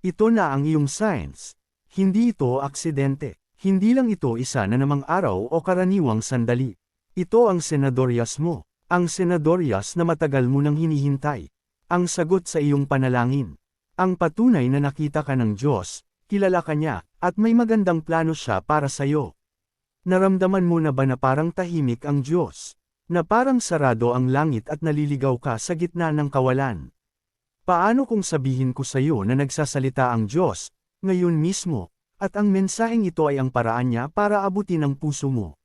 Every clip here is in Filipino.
Ito na ang iyong science. Hindi ito aksidente. Hindi lang ito isa na namang araw o karaniwang sandali. Ito ang senadoryas mo. Ang senadoryas na matagal mo nang hinihintay. Ang sagot sa iyong panalangin. Ang patunay na nakita ka ng Diyos, kilala ka niya, at may magandang plano siya para sa iyo. Naramdaman mo na ba na parang tahimik ang Diyos? Na parang sarado ang langit at naliligaw ka sa gitna ng kawalan? Paano kung sabihin ko sa iyo na nagsasalita ang Diyos, ngayon mismo, at ang mensaheng ito ay ang paraan niya para abutin ang puso mo?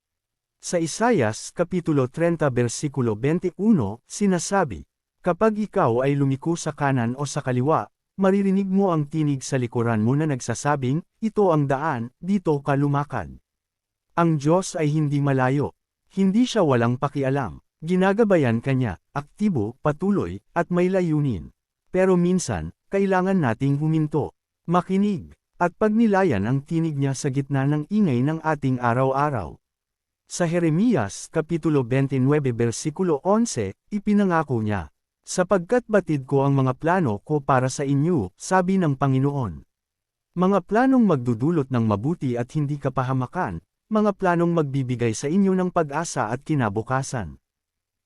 Sa Isayas, Kapitulo 30 versikulo 21, sinasabi, Kapag ikaw ay lumiko sa kanan o sa kaliwa, maririnig mo ang tinig sa likuran mo na nagsasabing, ito ang daan, dito ka lumakad. Ang Diyos ay hindi malayo. Hindi siya walang pakialam. Ginagabayan kanya, aktibo, patuloy, at may layunin. Pero minsan, kailangan nating huminto, makinig, at pagnilayan ang tinig niya sa gitna ng ingay ng ating araw-araw. Sa Jeremias, Kapitulo 29 versikulo 11, ipinangako niya, Sapagkat batid ko ang mga plano ko para sa inyo, sabi ng Panginoon. Mga planong magdudulot ng mabuti at hindi kapahamakan, mga planong magbibigay sa inyo ng pag-asa at kinabukasan.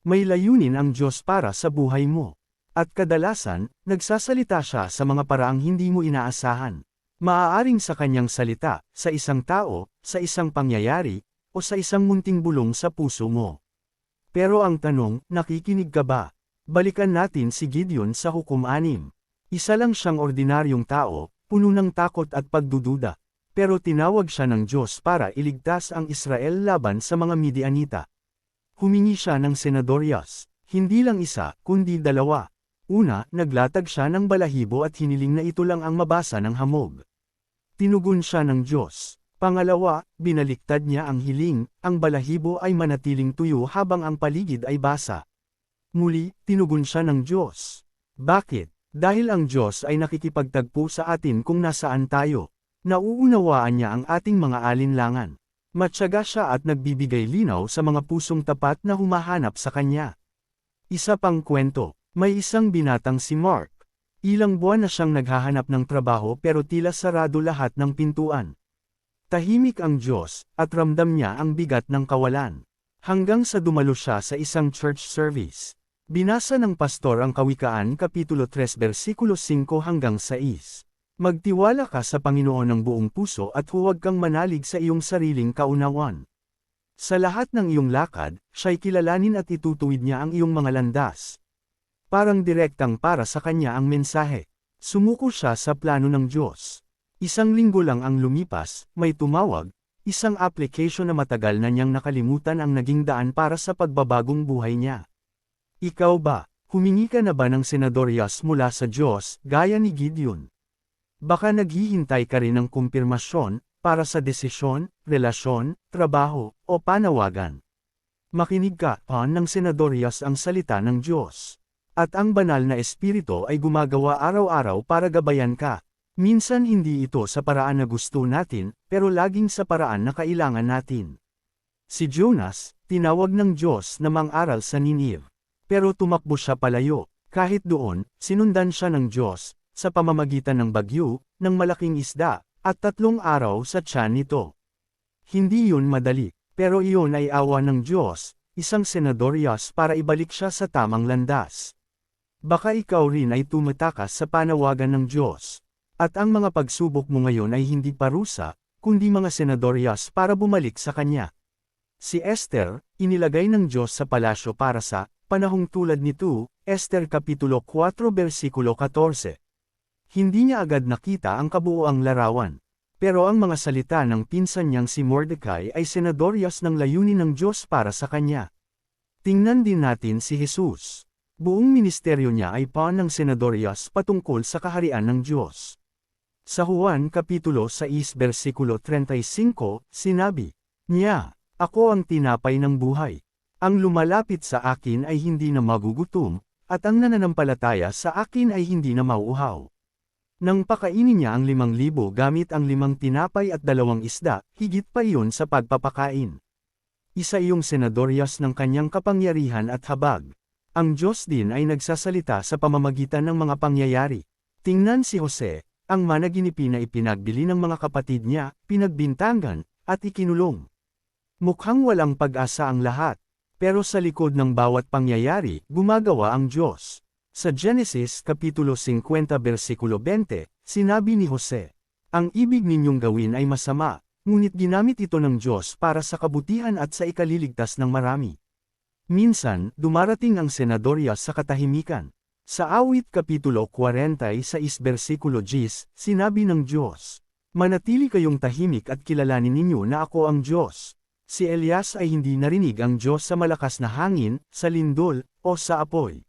May layunin ang Diyos para sa buhay mo. At kadalasan, nagsasalita siya sa mga paraang hindi mo inaasahan. Maaaring sa kanyang salita, sa isang tao, sa isang pangyayari, o sa isang munting bulong sa puso mo. Pero ang tanong, nakikinig ka ba? Balikan natin si Gideon sa hukom anim. Isa lang siyang ordinaryong tao, puno ng takot at pagdududa. Pero tinawag siya ng Diyos para iligtas ang Israel laban sa mga Midianita. Humingi siya ng senadoryas, hindi lang isa, kundi dalawa. Una, naglatag siya ng balahibo at hiniling na ito lang ang mabasa ng hamog. Tinugon siya ng Diyos. Pangalawa, binaliktad niya ang hiling, ang balahibo ay manatiling tuyo habang ang paligid ay basa. Muli, tinugon siya ng Diyos. Bakit? Dahil ang Diyos ay nakikipagtagpo sa atin kung nasaan tayo. Nauunawaan niya ang ating mga alinlangan. Matyaga siya at nagbibigay linaw sa mga pusong tapat na humahanap sa kanya. Isa pang kwento, may isang binatang si Mark. Ilang buwan na siyang naghahanap ng trabaho pero tila sarado lahat ng pintuan. Tahimik ang Diyos, at ramdam niya ang bigat ng kawalan. Hanggang sa dumalo siya sa isang church service. Binasa ng pastor ang Kawikaan Kapitulo 3 versikulo 5 hanggang 6. Magtiwala ka sa Panginoon ng buong puso at huwag kang manalig sa iyong sariling kaunawan. Sa lahat ng iyong lakad, siya'y kilalanin at itutuwid niya ang iyong mga landas. Parang direktang para sa kanya ang mensahe. Sumuko siya sa plano ng Diyos. Isang linggo lang ang lumipas, may tumawag, isang application na matagal na niyang nakalimutan ang naging daan para sa pagbabagong buhay niya. Ikaw ba, humingi ka na ba ng senadoryas mula sa Diyos, gaya ni Gideon? Baka naghihintay ka rin ng kumpirmasyon, para sa desisyon, relasyon, trabaho, o panawagan. Makinig ka, pan ng senadoryas ang salita ng Diyos. At ang banal na espiritu ay gumagawa araw-araw para gabayan ka. Minsan hindi ito sa paraan na gusto natin, pero laging sa paraan na kailangan natin. Si Jonas, tinawag ng Diyos na mang-aral sa Ninive. Pero tumakbo siya palayo. Kahit doon, sinundan siya ng Diyos, sa pamamagitan ng bagyo, ng malaking isda, at tatlong araw sa tiyan nito. Hindi yun madali, pero iyon ay awa ng Diyos, isang senadoryas para ibalik siya sa tamang landas. Baka ikaw rin ay tumatakas sa panawagan ng Diyos. At ang mga pagsubok mo ngayon ay hindi parusa, kundi mga senadoryas para bumalik sa Kanya. Si Esther, inilagay ng Diyos sa palasyo para sa, panahong tulad nito, Esther Kapitulo 4 versikulo 14. Hindi niya agad nakita ang kabuoang larawan. Pero ang mga salita ng pinsan niyang si Mordecai ay senadoryas ng layunin ng Diyos para sa kanya. Tingnan din natin si Jesus. Buong ministeryo niya ay paan ng senadoryas patungkol sa kaharian ng Diyos. Sa Juan Kapitulo 6 versikulo 35, sinabi niya, Ako ang tinapay ng buhay. Ang lumalapit sa akin ay hindi na magugutom, at ang nananampalataya sa akin ay hindi na mauuhaw. Nang pakainin niya ang limang libo gamit ang limang tinapay at dalawang isda, higit pa iyon sa pagpapakain. Isa iyong senadoryas ng kanyang kapangyarihan at habag. Ang Diyos din ay nagsasalita sa pamamagitan ng mga pangyayari. Tingnan si Jose, ang managinipi na ipinagbili ng mga kapatid niya, pinagbintangan, at ikinulong. Mukhang walang pag-asa ang lahat. Pero sa likod ng bawat pangyayari, gumagawa ang Diyos. Sa Genesis Kapitulo 50 versikulo 20, sinabi ni Jose, Ang ibig ninyong gawin ay masama, ngunit ginamit ito ng Diyos para sa kabutihan at sa ikaliligtas ng marami. Minsan, dumarating ang senadorya sa katahimikan. Sa awit Kapitulo 40 sa is versikulo 10, sinabi ng Diyos, Manatili kayong tahimik at kilalanin ninyo na ako ang Diyos. Si Elias ay hindi narinig ang Diyos sa malakas na hangin, sa lindol, o sa apoy.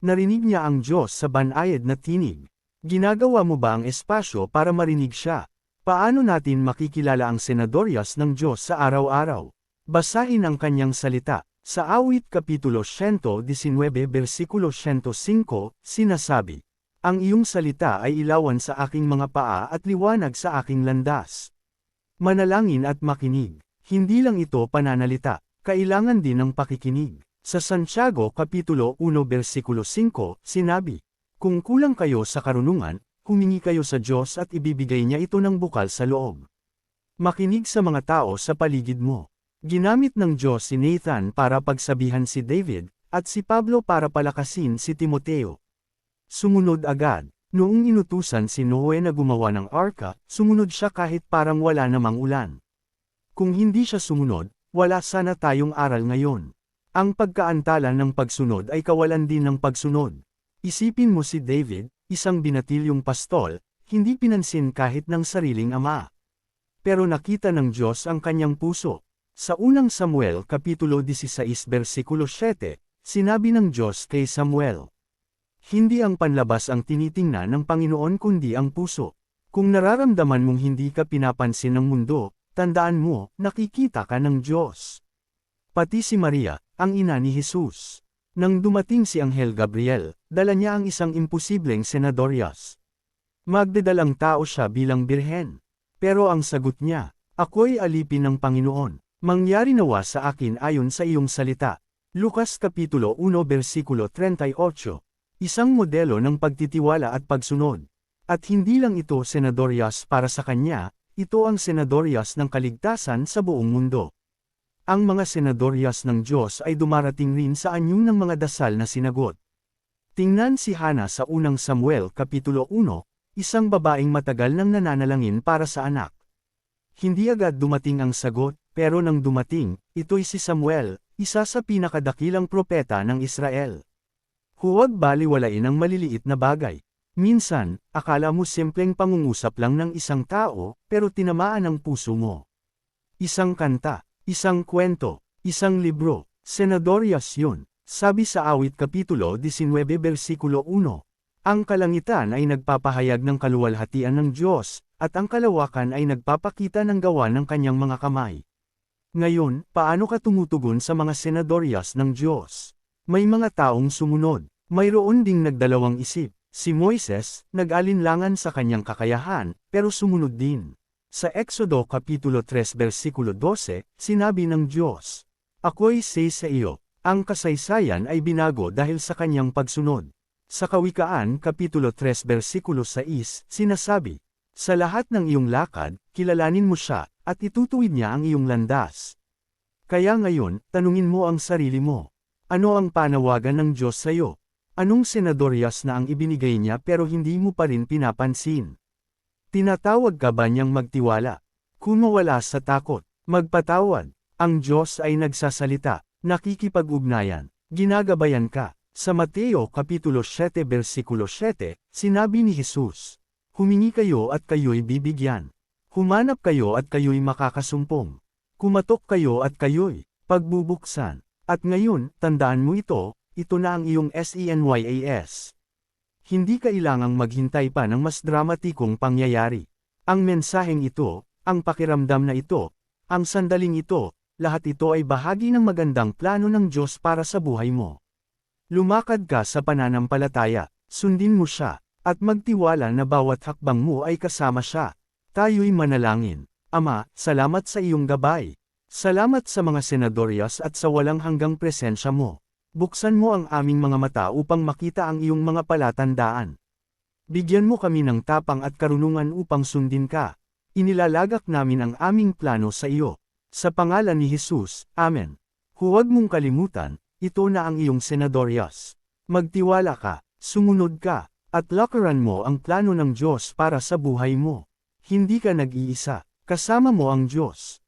Narinig niya ang Diyos sa banayad na tinig. Ginagawa mo ba ang espasyo para marinig siya? Paano natin makikilala ang senadoryas ng Diyos sa araw-araw? Basahin ang kanyang salita. Sa awit Kapitulo 119 versikulo 105, sinasabi, Ang iyong salita ay ilawan sa aking mga paa at liwanag sa aking landas. Manalangin at makinig. Hindi lang ito pananalita, kailangan din ng pakikinig. Sa Santiago Kapitulo 1 versikulo 5, sinabi, Kung kulang kayo sa karunungan, humingi kayo sa Diyos at ibibigay niya ito ng bukal sa loob. Makinig sa mga tao sa paligid mo. Ginamit ng Diyos si Nathan para pagsabihan si David, at si Pablo para palakasin si Timoteo. Sumunod agad. Noong inutusan si Noe na gumawa ng arka, sumunod siya kahit parang wala namang ulan. Kung hindi siya sumunod, wala sana tayong aral ngayon. Ang pagkaantala ng pagsunod ay kawalan din ng pagsunod. Isipin mo si David, isang binatilyong pastol, hindi pinansin kahit ng sariling ama. Pero nakita ng Diyos ang kanyang puso. Sa unang Samuel Kapitulo 16 versikulo 7, sinabi ng Diyos kay Samuel, Hindi ang panlabas ang tinitingnan ng Panginoon kundi ang puso. Kung nararamdaman mong hindi ka pinapansin ng mundo, Tandaan mo, nakikita ka ng Diyos. Pati si Maria, ang ina ni Jesus. Nang dumating si Anghel Gabriel, dala niya ang isang imposibleng senadoryas. Magdadalang tao siya bilang birhen. Pero ang sagot niya, ako'y alipin ng Panginoon. Mangyari nawa sa akin ayon sa iyong salita. Lucas Kapitulo 1 versikulo 38. Isang modelo ng pagtitiwala at pagsunod. At hindi lang ito senadoryas para sa kanya, ito ang senadoryas ng kaligtasan sa buong mundo. Ang mga senadoryas ng Diyos ay dumarating rin sa anyong ng mga dasal na sinagot. Tingnan si Hana sa unang Samuel Kapitulo 1, isang babaeng matagal nang nananalangin para sa anak. Hindi agad dumating ang sagot, pero nang dumating, ito'y si Samuel, isa sa pinakadakilang propeta ng Israel. Huwag baliwalain ang maliliit na bagay. Minsan, akala mo simpleng pangungusap lang ng isang tao, pero tinamaan ang puso mo. Isang kanta, isang kwento, isang libro, senadoryas yun, sabi sa awit kapitulo 19 versikulo 1. Ang kalangitan ay nagpapahayag ng kaluwalhatian ng Diyos, at ang kalawakan ay nagpapakita ng gawa ng kanyang mga kamay. Ngayon, paano ka tumutugon sa mga senadoryas ng Diyos? May mga taong sumunod, mayroon ding nagdalawang isip, Si Moises, nag-alinlangan sa kanyang kakayahan, pero sumunod din. Sa Exodo Kapitulo 3 versikulo 12, sinabi ng Diyos, Ako'y say sa iyo, ang kasaysayan ay binago dahil sa kanyang pagsunod. Sa Kawikaan Kapitulo 3 versikulo 6, sinasabi, Sa lahat ng iyong lakad, kilalanin mo siya, at itutuwid niya ang iyong landas. Kaya ngayon, tanungin mo ang sarili mo. Ano ang panawagan ng Diyos sa iyo? Anong senadoryas na ang ibinigay niya pero hindi mo pa rin pinapansin? Tinatawag ka ba niyang magtiwala? Kung mawala sa takot, magpatawad. Ang Diyos ay nagsasalita, nakikipag-ugnayan, ginagabayan ka. Sa Mateo Kapitulo 7 versikulo 7, sinabi ni Jesus, Humingi kayo at kayo'y bibigyan. Humanap kayo at kayo'y makakasumpong. Kumatok kayo at kayo'y pagbubuksan. At ngayon, tandaan mo ito, ito na ang iyong SENYAS. Hindi kailangang maghintay pa ng mas dramatikong pangyayari. Ang mensaheng ito, ang pakiramdam na ito, ang sandaling ito, lahat ito ay bahagi ng magandang plano ng Diyos para sa buhay mo. Lumakad ka sa pananampalataya, sundin mo siya, at magtiwala na bawat hakbang mo ay kasama siya. Tayo'y manalangin. Ama, salamat sa iyong gabay. Salamat sa mga senadoryas at sa walang hanggang presensya mo. Buksan mo ang aming mga mata upang makita ang iyong mga palatandaan. Bigyan mo kami ng tapang at karunungan upang sundin ka. Inilalagak namin ang aming plano sa iyo. Sa pangalan ni Jesus, Amen. Huwag mong kalimutan, ito na ang iyong senadoryas. Magtiwala ka, sumunod ka, at lakaran mo ang plano ng Diyos para sa buhay mo. Hindi ka nag-iisa, kasama mo ang Diyos.